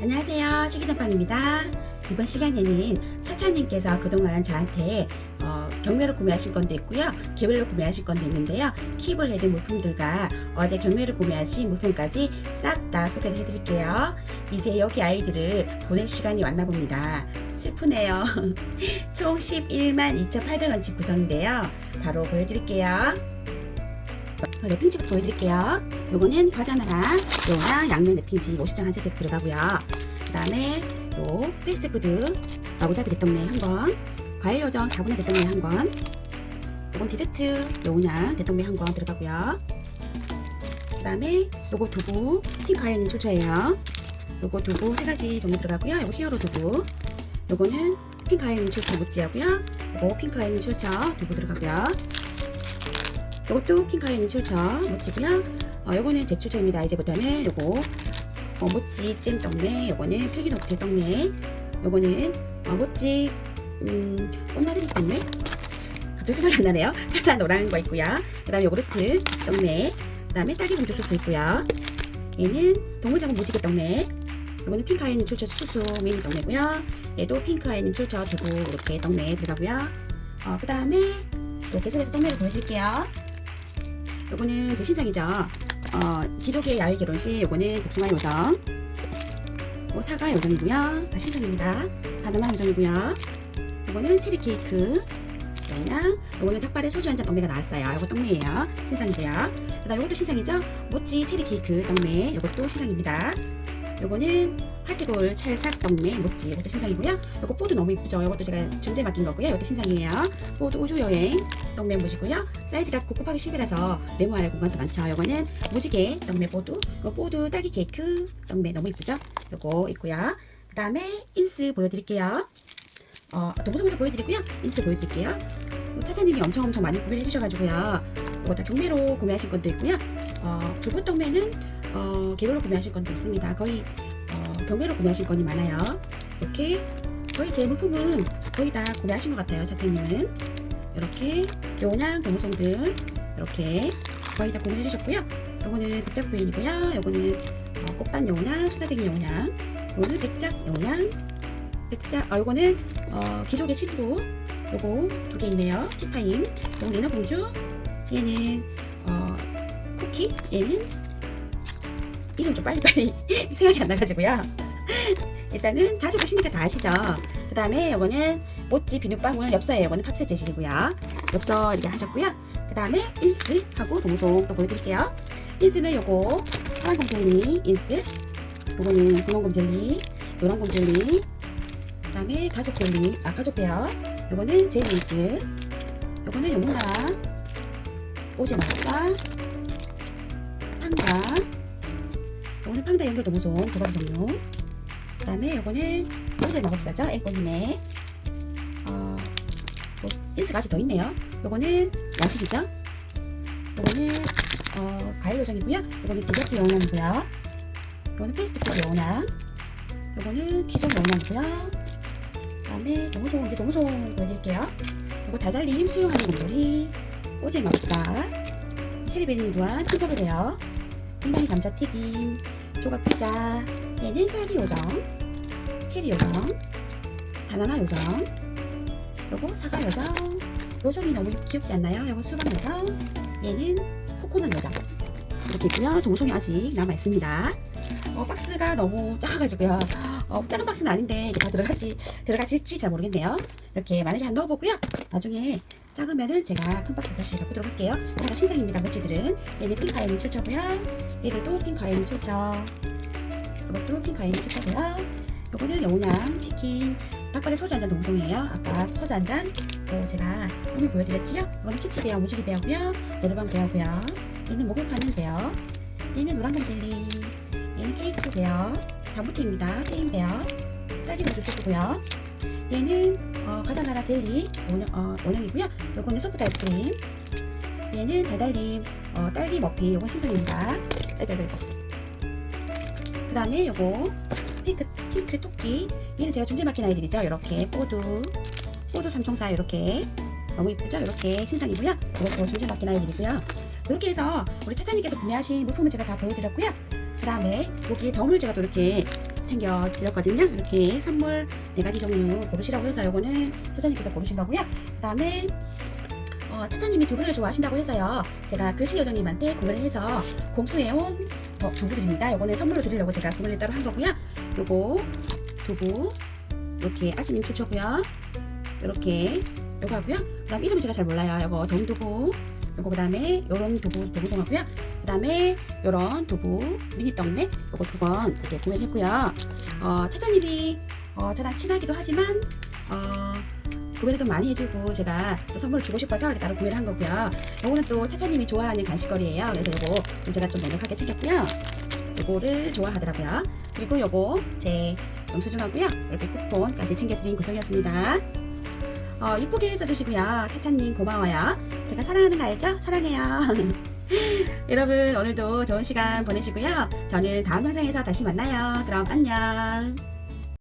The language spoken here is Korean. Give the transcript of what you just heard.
안녕하세요. 식이상품입니다. 이번 시간에는 차차님께서 그동안 저한테 어, 경매로 구매하신 건도 있고요. 개별로 구매하신 건도 있는데요. 킵을 해둔 물품들과 어제 경매로 구매하신 물품까지 싹 다 소개를 해드릴게요. 이제 여기 아이들을 보낼 시간이 왔나 봅니다. 슬프네요. 총 11만 2,800원치 구성인데요. 바로 보여드릴게요. 랩핑지부터 보여드릴게요. 요거는 과자나라 요랑 양면 랩핑지 50장 한 세트 들어가고요. 그 다음에 요 패스트푸드 마구사비 대떡메 한 건, 과일 요정 4분의 대떡메 한 건, 요건 디저트 요냥 대떡메 한건 들어가고요. 그 다음에 요거 두부 핑크하이님 출처예요. 요거 두부 세 가지 정도 들어가고요. 요거 히어로 두부. 요거는 핑크하이님 출처 못지하고요. 요거 핑크하이님 출처 두부 들어가고요. 요것도 핑크하이님 출처 못지고요. 어, 요거는 제 출처입니다. 이제부터는 요거 어, 모찌 잼 떡메, 요거는 필기노트 떡메, 요거는 어, 모찌 음, 꽃나들이 떡메. 갑자기 생각이 안 나네요. 파란 노란 거 있고요. 그 다음에 요구르트 떡메, 그다음에 딸기 공주 소스 있고요. 얘는 동물자국 무지개 떡메. 요거는 핑크아이님 출처 수수 미니 떡메고요. 얘도 핑크아이님 출처 두부 이렇게 떡메 들어가고요. 어, 그 다음에 또 계속해서 떡메를 보여드릴게요. 요거는 제 신상이죠. 어, 기족의 야외 결혼식 요거는 복숭아 요정 요 사과 요정이고요. 다 신상입니다. 바나나 요정이고요. 요거는 체리 케이크. 그냥 요거는 닭발에 소주 한 잔 떡메가 나왔어요. 요거 떡메예요. 신상이고요. 그 다음 요것도 신상이죠. 모찌 체리 케이크 떡메 요것도 신상입니다. 요거는 찰싹 떡메 모찌 이것도 신상이고요 요거 보드 너무 이쁘죠 요것도 제가 중재 맡긴 거고요 이것도 신상이에요 보드 우주 여행 떡메 모시고요 사이즈가 9 곱하기 10이라서 메모할 공간도 많죠. 요거는 무지개 떡메 보드, 요 보드 딸기 케이크 떡메 너무 이쁘죠? 요거 있고요. 그 다음에 인스 보여드릴게요. 어, 동성에서 보여드리고요. 인스 보여드릴게요. 요 차장님이 엄청 엄청 많이 구매해 주셔가지고요. 이거 다 경매로 구매하신 것도 있고요. 어, 두부 떡메는 어, 개별로 구매하신 것도 있습니다. 거의 어, 경매로 구매하신 건이 많아요. 이렇게 거의 제 물품은 거의 다 구매하신 것 같아요. 차장님은. 이렇게 요냥 동송들 이렇게 거의 다 구매해 주셨고요. 요거는 백작 부인이고요. 요거는 어, 꽃밭 요냥, 수다쟁이 요냥. 요거는 백작 요냥, 백작. 아 요거는 어, 기족의 친구. 요거 두 개 있네요. 요건 네나 공주. 얘는 어, 쿠키. 얘는 이름 좀 빨리빨리 생각이 안 나가지고요. 일단은 자주 보시니까 다 아시죠? 그 다음에 요거는 모찌 비눗방울 엽서예요. 이거는 팝셋 재질이고요. 엽서 이렇게 하셨고요. 그 다음에 인스하고 동송 또 보여드릴게요. 인스는 요거 파란곰 젤리 인스 요거는 분홍곰 젤리 노란곰 젤리 그 다음에 가족 젤리 아 가족 베어 요거는 젤리 인스 요거는 용나라 오제 마사 판다 요거는 판다 연결 두 가지 종류 그 다음에 요거는 오제 마법사죠 앵꼬님의 어, 뭐, 인스가 아직 더 있네요. 요거는 야식이죠. 요거는 어, 과일 요정이고요. 요거는 디저트 영양이고요. 요거는 페이스트푸드 영양. 요거는 기존 영양이고요. 그 다음에 너무송 이제 너무송 보여드릴게요. 요거 달달님 수영하는 곰돌이, 오질 마법사, 체리베리 두한 팅커벨이에요. 흰다리 감자튀김, 조각 피자, 얘는 딸기 요정, 체리 요정, 바나나 요정, 요거 사과 요정. 요정이 너무 귀엽지 않나요? 요거 수박 요정. 얘는 코코넛 요정. 이렇게 있고요. 동송이 아직 남아있습니다. 어, 박스가 너무 작아가지고요. 어, 작은 박스는 아닌데 이게 다 들어가지 들어가질지 잘 모르겠네요. 이렇게 만약에 한 넣어보고요. 나중에 작으면은 제가 큰 박스 다시 바꾸도록 할게요 하나 신상입니다 모찌들은 얘는 핑크아이님 출처고요 얘들도 핑크아이님 출처 이것도 핑크아이님 출처고요 요거는 영양 치킨 닭발에 소주 한 잔 동송이에요. 아까 소주 한 잔 또 제가 한번 보여드렸지요. 이거는 키치베어 무지개 베어고요. 노르방 베어고요. 얘는 목욕하는 베어. 얘는 노란감 젤리. 얘는 케이크 베어. 다무티입니다. 게임 베어. 딸기 우주 소스고요. 얘는 어, 가자나라 젤리 원형, 어, 원형이고요. 요거는 소프트 아이스크림. 얘는 달달님 어, 딸기 머피. 요건 신상입니다. 딸달달 그 다음에 요거 핑크, 핑크 토끼. 얘는 제가 중재 맡긴 아이들이죠. 이렇게 뽀두, 뽀두 삼총사 이렇게 너무 이쁘죠? 이렇게 신상이고요. 이것도 중재 맡긴 아이들이고요. 이렇게 해서 우리 차장님께서 구매하신 물품을 제가 다 보여드렸고요. 그 다음에 여기 덤을 제가 또 이렇게 챙겨 드렸거든요. 이렇게 선물 네 가지 종류 고르시라고 해서 요거는 차차님께서 고르신 거고요. 그 다음에 어, 차차님이 두부를 좋아하신다고 해서요. 제가 글씨 요정님한테 구매를 해서 공수해온 어, 두부들입니다. 요거는 선물로 드리려고 제가 구매를 따로 한 거고요. 요거 두부 이렇게 아찌님 추초고요. 이렇게 요거 하고요. 그 다음 이름은 제가 잘 몰라요. 요거 돈두 부 요거 그다음에 요런 두부 두부송하고요. 그 다음에 요런 두부 미니 떡네 요거 두건 이렇게 구매했고요. 어, 차장님이 어, 저랑 친하기도 하지만 어, 구매를 좀 많이 해주고 제가 또 선물을 주고 싶어서 따로 구매를 한 거고요. 요거는 또 차차님이 좋아하는 간식거리예요. 그래서 요거 좀 제가 좀 넉넉하게 챙겼고요. 요거를 좋아하더라고요. 그리고 요거 제 소중하고요. 이렇게 쿠폰까지 챙겨드린 구성이었습니다. 어, 이쁘게 써주시고요. 차차님 고마워요. 제가 사랑하는 거 알죠? 사랑해요. 여러분 오늘도 좋은 시간 보내시고요. 저는 다음 영상에서 다시 만나요. 그럼 안녕.